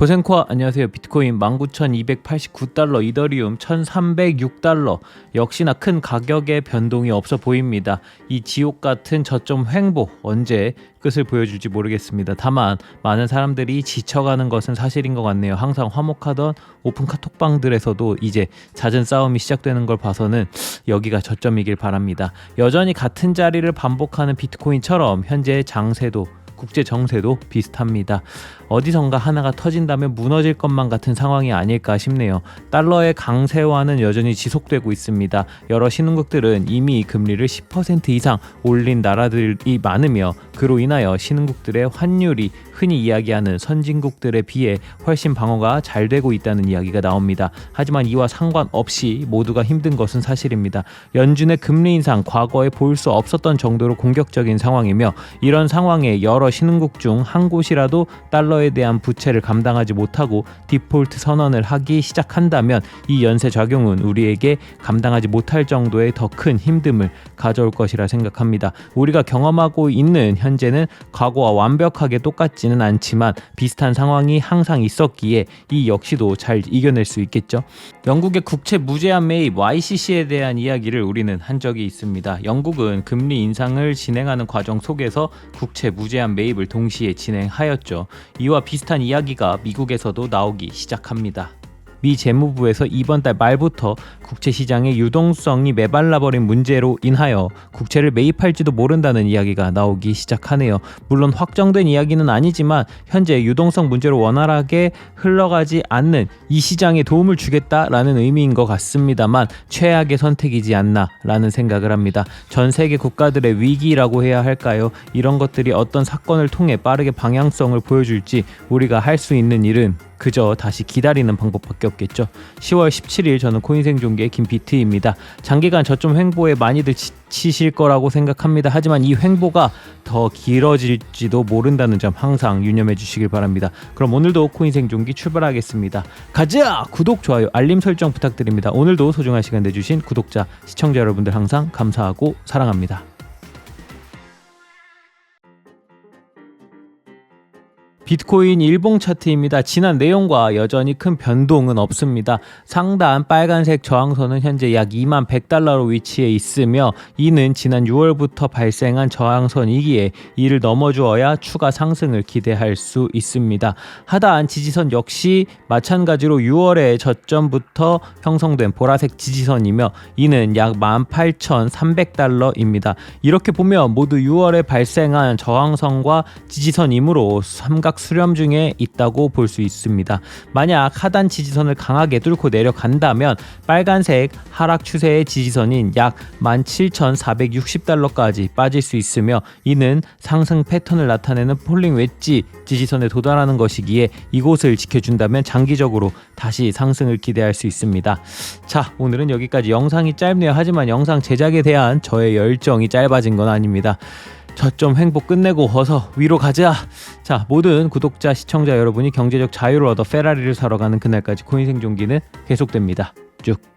고생코아 안녕하세요. 비트코인 19,289달러, 이더리움 1,306달러. 역시나 큰 가격의 변동이 없어 보입니다. 이 지옥 같은 저점 횡보 언제 끝을 보여줄지 모르겠습니다. 다만 많은 사람들이 지쳐가는 것은 사실인 것 같네요. 항상 화목하던 오픈 카톡방들에서도 이제 잦은 싸움이 시작되는 걸 봐서는 여기가 저점이길 바랍니다. 여전히 같은 자리를 반복하는 비트코인처럼 현재 장세도 국제 정세도 비슷합니다. 어디선가 하나가 터진다면 무너질 것만 같은 상황이 아닐까 싶네요. 달러의 강세화는 여전히 지속되고 있습니다. 여러 신흥국들은 이미 금리를 10% 이상 올린 나라들이 많으며 그로 인하여 신흥국들의 환율이 흔히 이야기하는 선진국들에 비해 훨씬 방어가 잘 되고 있다는 이야기가 나옵니다. 하지만 이와 상관없이 모두가 힘든 것은 사실입니다. 연준의 금리 인상 과거에 볼 수 없었던 정도로 공격적인 상황이며 이런 상황에 여러 신흥국 중 한 곳이라도 달러에 대한 부채를 감당하지 못하고 디폴트 선언을 하기 시작한다면 이 연쇄 작용은 우리에게 감당하지 못할 정도의 더 큰 힘듦을 가져올 것이라 생각합니다. 우리가 경험하고 있는 현재는 과거와 완벽하게 똑같지는 않지만 비슷한 상황이 항상 있었기에 이 역시도 잘 이겨낼 수 있겠죠. 영국의 국채 무제한 매입 YCC에 대한 이야기를 우리는 한 적이 있습니다. 영국은 금리 인상을 진행하는 과정 속에서 국채 무제한 매입 을 동시에 진행하였죠. 이와 비슷한 이야기가 미국에서도 나오기 시작합니다. 미 재무부에서 이번 달 말부터 국채 시장의 유동성이 메발라버린 문제로 인하여 국채를 매입할지도 모른다는 이야기가 나오기 시작하네요. 물론 확정된 이야기는 아니지만 현재 유동성 문제로 원활하게 흘러가지 않는 이 시장에 도움을 주겠다라는 의미인 것 같습니다만 최악의 선택이지 않나라는 생각을 합니다. 전 세계 국가들의 위기라고 해야 할까요? 이런 것들이 어떤 사건을 통해 빠르게 방향성을 보여줄지 우리가 할 수 있는 일은 그저 다시 기다리는 방법밖에 없겠죠. 10월 17일 저는 코인 생존기의 김비트입니다. 장기간 저점 횡보에 많이들 지치실 거라고 생각합니다. 하지만 이 횡보가 더 길어질지도 모른다는 점 항상 유념해 주시길 바랍니다. 그럼 오늘도 코인 생존기 출발하겠습니다. 가자! 구독, 좋아요, 알림 설정 부탁드립니다. 오늘도 소중한 시간 내주신 구독자, 시청자 여러분들 항상 감사하고 사랑합니다. 비트코인 일봉 차트입니다. 지난 내용과 여전히 큰 변동은 없습니다. 상단 빨간색 저항선은 현재 약 2만 100달러로 위치해 있으며 이는 지난 6월부터 발생한 저항선이기에 이를 넘어주어야 추가 상승을 기대할 수 있습니다. 하단 지지선 역시 마찬가지로 6월의 저점부터 형성된 보라색 지지선이며 이는 약 18,300달러입니다. 이렇게 보면 모두 6월에 발생한 저항선과 지지선이므로 삼각 수렴 중에 있다고 볼 수 있습니다. 만약 하단 지지선을 강하게 뚫고 내려간다면 빨간색 하락 추세의 지지선인 약 17,460달러까지 빠질 수 있으며 이는 상승 패턴을 나타내는 폴링 웨지 지지선에 도달하는 것이기에 이곳을 지켜준다면 장기적으로 다시 상승을 기대할 수 있습니다. 자, 오늘은 여기까지 영상이 짧네요. 하지만 영상 제작에 대한 저의 열정이 짧아진 건 아닙니다. 저점 횡보 끝내고 어서 위로 가자. 자, 모든 구독자, 시청자 여러분이 경제적 자유를 얻어 페라리를 사러 가는 그날까지 코인 생존기는 계속됩니다. 쭉.